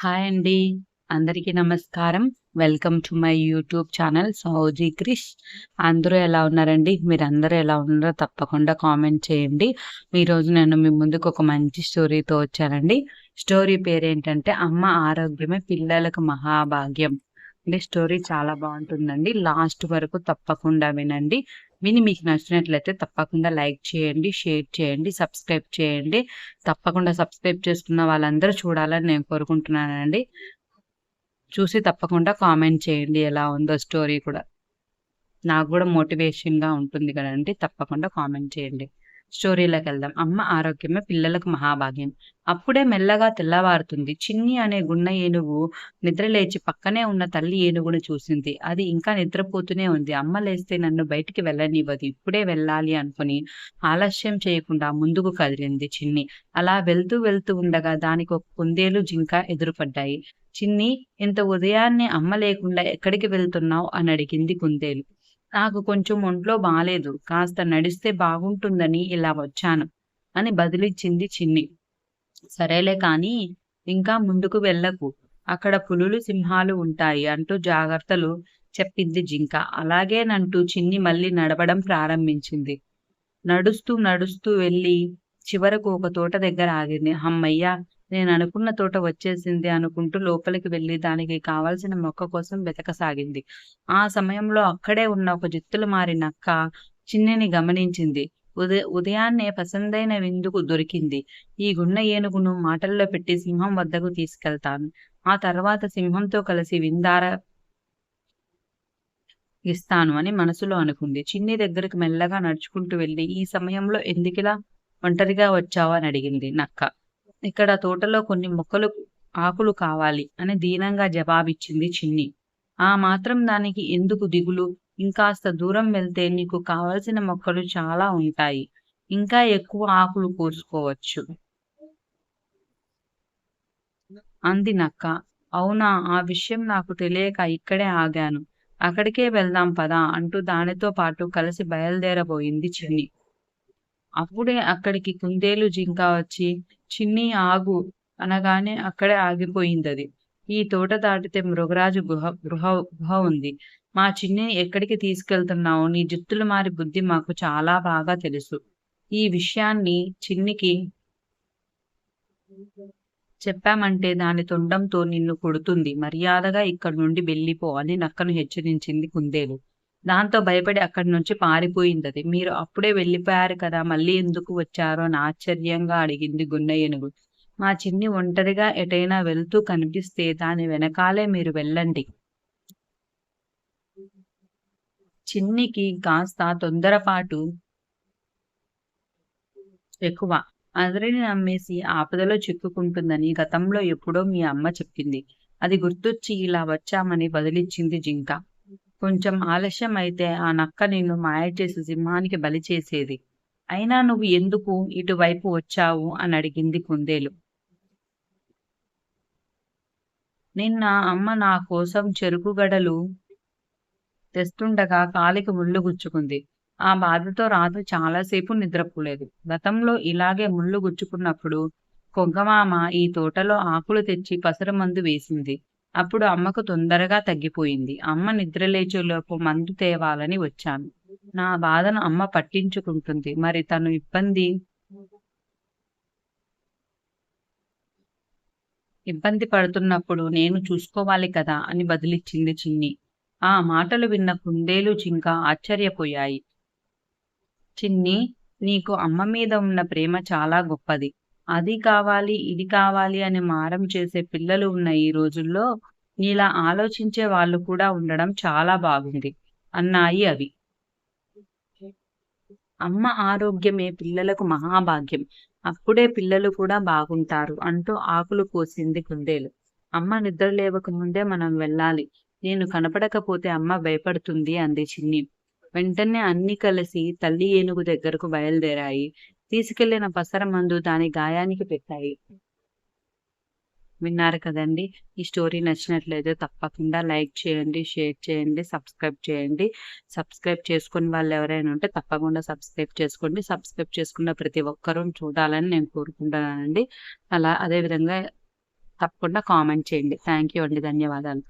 Hi అండి. అందరికీ నమస్కారం. Welcome to my YouTube channel Souji Krish. అందరూ ఎలా ఉన్నారండి? మీరు అందరూ ఎలా ఉన్నారో తప్పకుండా కామెంట్ చేయండి. ఈరోజు నేను మీ ముందుకు ఒక మంచి స్టోరీతో వచ్చానండి. స్టోరీ పేరేంటంటే 'అమ్మ ఆరోగ్యమే పిల్లలకు మహాభాగ్యం'. అంటే స్టోరీ చాలా బాగుంటుందండి లాస్ట్ వరకు తప్పకుండా వినండి. విని మీకు నచ్చినట్లయితే తప్పకుండా లైక్ చేయండి, షేర్ చేయండి, సబ్స్క్రైబ్ చేయండి. తప్పకుండా సబ్స్క్రైబ్ చేసుకున్న వాళ్ళందరూ చూడాలని నేను కోరుకుంటున్నానండి. చూసి తప్పకుండా కామెంట్ చేయండి ఎలా ఉందో స్టోరీ కూడా. నాకు కూడా మోటివేషన్‌గా ఉంటుంది కదండి తప్పకుండా కామెంట్ చేయండి. స్టోరీలోకి వెళ్దాం అమ్మ ఆరోగ్యమే పిల్లలకు మహాభాగ్యం. అప్పుడే మెల్లగా తెల్లవారుతుంది. చిన్ని అనే గున్న ఏనుగు నిద్రలేచి పక్కనే ఉన్న తల్లి ఏనుగును చూసింది. అది ఇంకా నిద్రపోతూనే ఉంది. అమ్మ లేస్తే నన్ను బయటికి వెళ్ళనివ్వదు. ఇప్పుడే వెళ్ళాలి అనుకుని ఆలస్యం చేయకుండా ముందుకు కదిలింది చిన్ని. అలా వెళ్తూ వెళ్తూ ఉండగా దానికి ఒక కుందేలు, జింక ఎదురుపడ్డాయి. చిన్ని ఇంత ఉదయాన్నే అమ్మ లేకుండా ఎక్కడికి వెళ్తున్నావ్? అడిగింది కుందేలు. నాకు కొంచెం ఒంట్లో బాలేదు. కాస్త నడిస్తే బాగుంటుందని ఇలా వచ్చాను అని బదులిచ్చింది చిన్ని. సరేలే కానీ ఇంకా ముందుకు వెళ్ళకు. అక్కడ పులులు, సింహాలు ఉంటాయి అంటూ జాగ్రత్తలు చెప్పింది జింక. అలాగేనంటూ చిన్ని మళ్ళీ నడవడం ప్రారంభించింది. నడుస్తూ నడుస్తూ వెళ్ళి చివరకు ఒక తోట దగ్గర ఆగింది. హమ్మయ్య! నేను అనుకున్న తోట వచ్చేసింది అనుకుంటూ లోపలికి వెళ్ళి దానికి కావాల్సిన మొక్క కోసం వెతకసాగింది. ఆ సమయంలో అక్కడే ఉన్న ఒక జిత్తులమారి నక్క చిన్నిని గమనించింది. ఉదయ ఉదయాన్నే పసందైన విందుకు దొరికింది. ఈ గున్న ఏనుగును మాటల్లో పెట్టి సింహం వద్దకు తీసుకెళ్తాను. ఆ తర్వాత సింహంతో కలిసి విందార ఇస్తాను అని మనసులో అనుకుంది. చిన్ని దగ్గరకు మెల్లగా నడుచుకుంటూ వెళ్ళి ఈ సమయంలో ఎందుకిలా ఒంటరిగా వచ్చావ అని అడిగింది నక్క. ఇక్కడ తోటలో కొన్ని మొక్కలు ఆకులు కావాలి అని దీనంగా జవాబిచ్చింది చిన్ని. ఆ మాత్రం దానికి ఎందుకు దిగులు? ఇంకాస్త దూరం వెళ్తే నీకు కావలసిన మొక్కలు చాలా ఉంటాయి. ఇంకా ఎక్కువ ఆకులు కోసుకోవచ్చు. అంది నక్క. అవునా! ఆ విషయం నాకు తెలియక ఇక్కడే ఆగాను. అక్కడికే వెళ్దాం పదా అంటూ దానితో పాటు కలిసి బయలుదేరబోయింది చిన్ని. అప్పుడే అక్కడికి కుందేలు, జింక వచ్చి చిన్ని ఆగు అనగానే అక్కడే ఆగిపోయిందది. ఈ తోట దాటితే మృగరాజు గుహ గృహ గుహ ఉంది. మా చిన్నిని ఎక్కడికి తీసుకెళ్తున్నావు? నీ జుత్తులు మారి బుద్ధి మాకు చాలా బాగా తెలుసు. ఈ విషయాన్ని చిన్నికి చెప్పామంటే దాని తొండంతో నిన్ను కొడుతుంది. మర్యాదగా ఇక్కడి నుండి వెళ్ళిపో అని నక్కను హెచ్చరించింది కుందేలు. దాంతో భయపడి అక్కడి నుంచి పారిపోయిందది. మీరు అప్పుడే వెళ్ళిపోయారు కదా మళ్ళీ ఎందుకు వచ్చారో అని ఆశ్చర్యంగా అడిగింది గున్న ఏనుగు. మా చిన్ని ఒంటరిగా ఎటైనా వెళ్తూ కనిపిస్తే దాని వెనకాలే మీరు వెళ్ళండి. చిన్నికి కాస్త తొందరపాటు ఎక్కువ. అందరిని నమ్మేసి ఆపదలో చిక్కుకుంటుందని గతంలో ఎప్పుడో మీ అమ్మ చెప్పింది. అది గుర్తొచ్చి ఇలా వచ్చామని బదిలిచ్చింది జింక. కొంచెం ఆలస్యం అయితే ఆ నక్క నిన్ను మాయచేసి సింహానికి బలి చేసేది. అయినా నువ్వు ఎందుకు ఇటువైపు వచ్చావు? అని అడిగింది కుందేలు. నిన్న అమ్మ నా కోసం చెరుకు గడలు తెస్తుండగా కాలికి ముళ్ళు గుచ్చుకుంది. ఆ బాధతో రాత్రి చాలాసేపు నిద్రపోలేదు. గతంలో ఇలాగే ముళ్ళు గుచ్చుకున్నప్పుడు కొంగమామ ఈ తోటలో ఆకులు తెచ్చి పసరమందు వేసింది. అప్పుడు అమ్మకు తొందరగా తగ్గిపోయింది. అమ్మ నిద్రలేచేలోపు మందు తేవాలని వచ్చాను. నా బాధను అమ్మ పట్టించుకుంటుంది. మరి తను ఇబ్బంది ఇబ్బంది పడుతున్నప్పుడు నేను చూసుకోవాలి కదా! అని బదులిచ్చింది చిన్ని. ఆ మాటలు విన్న కుందేలు, చింక ఆశ్చర్యపోయాయి. చిన్ని నీకు అమ్మ మీద ఉన్న ప్రేమ చాలా గొప్పది. అది కావాలి, ఇది కావాలి అని మారం చేసే పిల్లలు ఉన్న ఈ రోజుల్లో నీలా ఆలోచించే వాళ్ళు కూడా ఉండడం చాలా బాగుంది అన్నాయి అవి. అమ్మ ఆరోగ్యమే పిల్లలకు మహాభాగ్యం. అప్పుడే పిల్లలు కూడా బాగుంటారు అంటూ ఆకులు కోసింది కుందేలు. అమ్మ నిద్ర లేవక ముందే మనం వెళ్ళాలి. నేను కనపడకపోతే అమ్మ భయపడుతుంది అంది చిన్ని. వెంటనే అన్ని కలిసి తల్లి ఏనుగు దగ్గరకు బయలుదేరాయి. తీసుకెళ్ళిన పసరమందు దాని గాయానికి పెట్టాయి. విన్నారు కదండి ఈ స్టోరీ నచ్చినట్లయితే తప్పకుండా లైక్ చేయండి, షేర్ చేయండి, సబ్స్క్రైబ్ చేయండి. సబ్స్క్రైబ్ చేసుకుని వాళ్ళు ఎవరైనా ఉంటే తప్పకుండా సబ్స్క్రైబ్ చేసుకోండి. సబ్స్క్రైబ్ చేసుకున్న ప్రతి ఒక్కరూ చూడాలని నేను కోరుకుంటున్నానండి. అలా అదే విధంగా తప్పకుండా కామెంట్ చేయండి థ్యాంక్ యూ అండి ధన్యవాదాలు